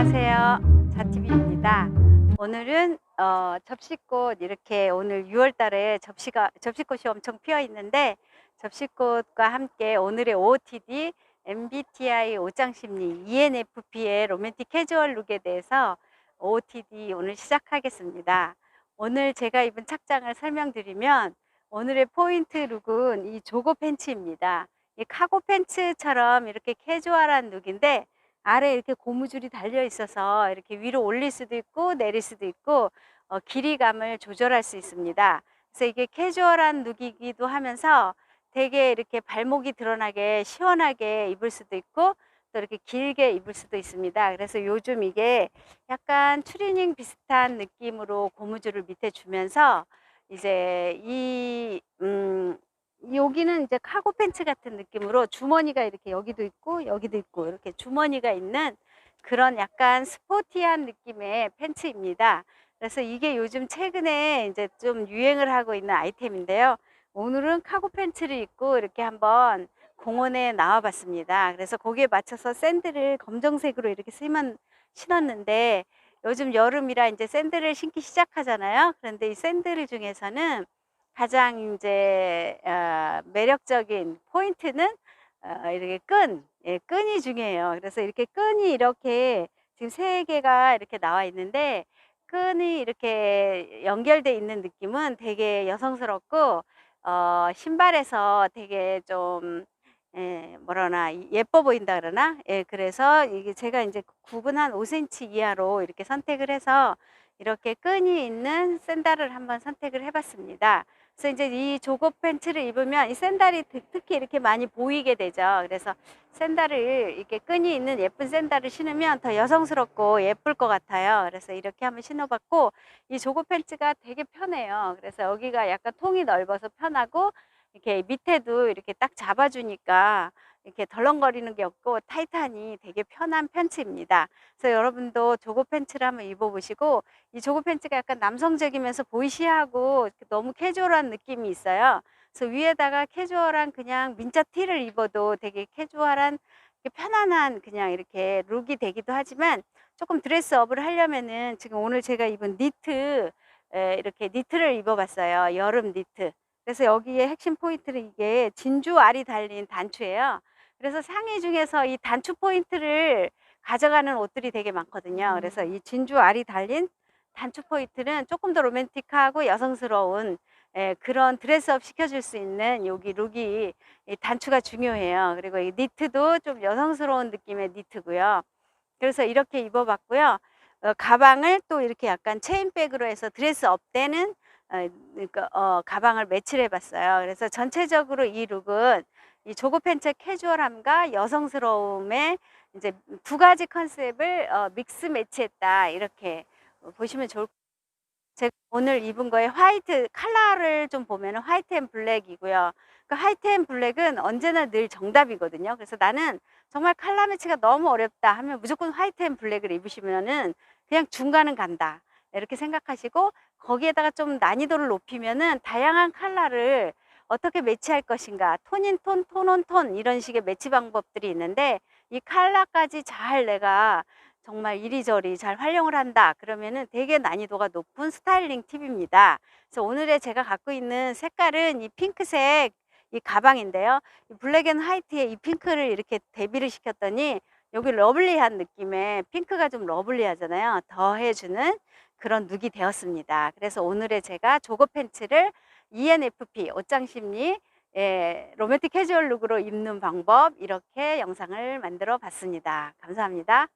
안녕하세요. 자티비입니다. 오늘은 어, 접시꽃 이렇게 오늘 6월달에 접시가 접시꽃이 엄청 피어 있는데 접시꽃과 함께 오늘의 OOTD MBTI 옷장 심리 ENFP의 로맨틱 캐주얼 룩에 대해서 OOTD 오늘 시작하겠습니다. 오늘 제가 입은 착장을 설명드리면 오늘의 포인트 룩은 이 조거 팬츠입니다. 이 카고 팬츠처럼 이렇게 캐주얼한 룩인데 아래 이렇게 고무줄이 달려 있어서 이렇게 위로 올릴 수도 있고 내릴 수도 있고 어, 길이감을 조절할 수 있습니다. 그래서 이게 캐주얼한 룩이기도 하면서 되게 이렇게 발목이 드러나게 시원하게 입을 수도 있고 또 이렇게 길게 입을 수도 있습니다. 그래서 요즘 이게 약간 추리닝 비슷한 느낌으로 고무줄을 밑에 주면서 이제 이, 음, 여기는 이제 카고 팬츠 같은 느낌으로 주머니가 이렇게 여기도 있고 여기도 있고 이렇게 주머니가 있는 그런 약간 스포티한 느낌의 팬츠입니다. 그래서 이게 요즘 최근에 이제 좀 유행을 하고 있는 아이템인데요. 오늘은 카고 팬츠를 입고 이렇게 한번 공원에 나와 봤습니다. 그래서 거기에 맞춰서 샌들을 검정색으로 이렇게 쓰면 신었는데 요즘 여름이라 이제 샌들을 신기 시작하잖아요. 그런데 이 샌들 중에서는 가장 이제 어, 매력적인 포인트는 어, 이렇게 끈, 예, 끈이 중요해요. 그래서 이렇게 끈이 이렇게 지금 세 개가 이렇게 나와 있는데 끈이 이렇게 연결돼 있는 느낌은 되게 여성스럽고 어, 신발에서 되게 좀 예, 뭐라나 예뻐 보인다 그러나 예, 그래서 이게 제가 이제 굽은 한 5cm 이하로 이렇게 선택을 해서 이렇게 끈이 있는 샌들을 한번 선택을 해봤습니다. 그래서 이제 이 조거 팬츠를 입으면 이 샌들이 특- 특히 이렇게 많이 보이게 되죠. 그래서 샌들을 이렇게 끈이 있는 예쁜 샌들을 신으면 더 여성스럽고 예쁠 것 같아요. 그래서 이렇게 한번 신어봤고 이 조거 팬츠가 되게 편해요. 그래서 여기가 약간 통이 넓어서 편하고 이렇게 밑에도 이렇게 딱 잡아주니까 이렇게 덜렁거리는 게 없고 타이트하니 되게 편한 팬츠입니다. 그래서 여러분도 조거 팬츠를 한번 입어보시고 이 조거 팬츠가 약간 남성적이면서 보이시하고 너무 캐주얼한 느낌이 있어요. 그래서 위에다가 캐주얼한 그냥 민자 티를 입어도 되게 캐주얼한 편안한 그냥 이렇게 룩이 되기도 하지만 조금 드레스업을 하려면은 지금 오늘 제가 입은 니트 에, 이렇게 니트를 입어봤어요. 여름 니트. 그래서 여기에 핵심 포인트는 이게 진주 알이 달린 단추예요. 그래서 상의 중에서 이 단추 포인트를 가져가는 옷들이 되게 많거든요. 그래서 이 진주 알이 달린 단추 포인트는 조금 더 로맨틱하고 여성스러운 예, 그런 드레스업 시켜줄 수 있는 여기 룩이 이 단추가 중요해요. 그리고 이 니트도 좀 여성스러운 느낌의 니트고요. 그래서 이렇게 입어봤고요. 어, 가방을 또 이렇게 약간 체인백으로 해서 드레스업 때는 어, 그러니까, 어, 가방을 매치를 해봤어요. 그래서 전체적으로 이 룩은 이 조거 팬츠 캐주얼함과 여성스러움의 이제 두 가지 컨셉을 어, 믹스 매치했다 이렇게 보시면 좋을 제가 오늘 입은 거에 화이트 컬러를 좀 보면 은 화이트 앤 블랙이고요. 그 화이트 앤 블랙은 언제나 늘 정답이거든요. 그래서 나는 정말 컬러 매치가 너무 어렵다 하면 무조건 화이트 앤 블랙을 입으시면은 그냥 중간은 간다. 이렇게 생각하시고 거기에다가 좀 난이도를 높이면은 다양한 컬러를 어떻게 매치할 것인가. 톤인 톤, 톤온 톤 이런 식의 매치 방법들이 있는데 이 컬러까지 잘 내가 정말 이리저리 잘 활용을 한다. 그러면은 되게 난이도가 높은 스타일링 팁입니다. 그래서 오늘의 제가 갖고 있는 색깔은 이 핑크색 이 가방인데요. 이 블랙 앤 화이트에 이 핑크를 이렇게 대비를 시켰더니 여기 러블리한 느낌의 핑크가 좀 러블리하잖아요. 더해주는 그런 룩이 되었습니다. 그래서 오늘의 제가 조거 팬츠를 ENFP 옷장 심리 예, 로맨틱 캐주얼 룩으로 입는 방법 이렇게 영상을 만들어 봤습니다. 감사합니다.